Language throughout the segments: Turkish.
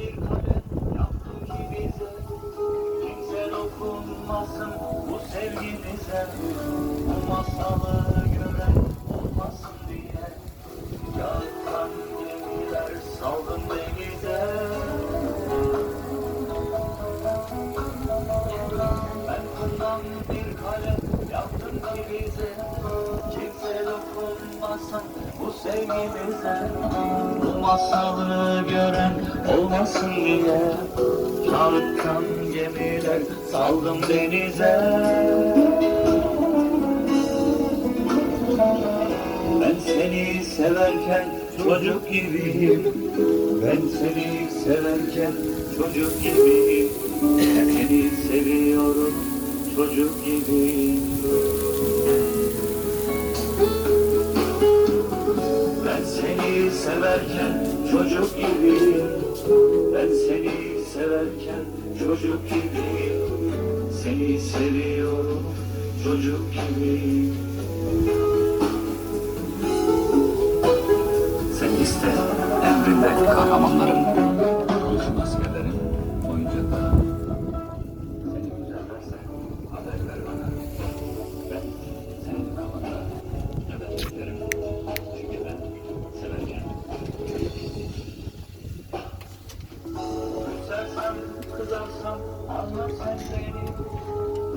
bir kalem yaptım ki bize Kimse dokunmasın bu sevgimize. Bu masalı gören olmasın diye. Yağdan gemiler saldım Ben bundan bir kalem yaptım ki bize Kimse dokunmasın bu sevgimize Bu masalı gören olmasın diye. Kağıttan gemiler saldım denize. Ben seni severken çocuk gibiyim. Ben seni severken çocuk gibiyim. Seni seviyorum çocuk gibiyim Ben seni severken çocuk gibiyim Ben seni severken çocuk gibiyim Seni seviyorum çocuk gibiyim Sen iste emrinde kahramanların, kurşun askerlerin, kızarsam anla sen beni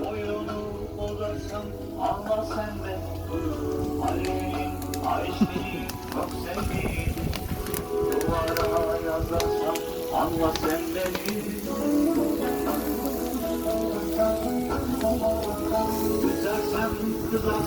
Boyunu bozarsam anla sen beni. Alevin, Ayşe'yi çok sevdiğim Duvara yazarsam anla sen beni. Küsersem, kızarsam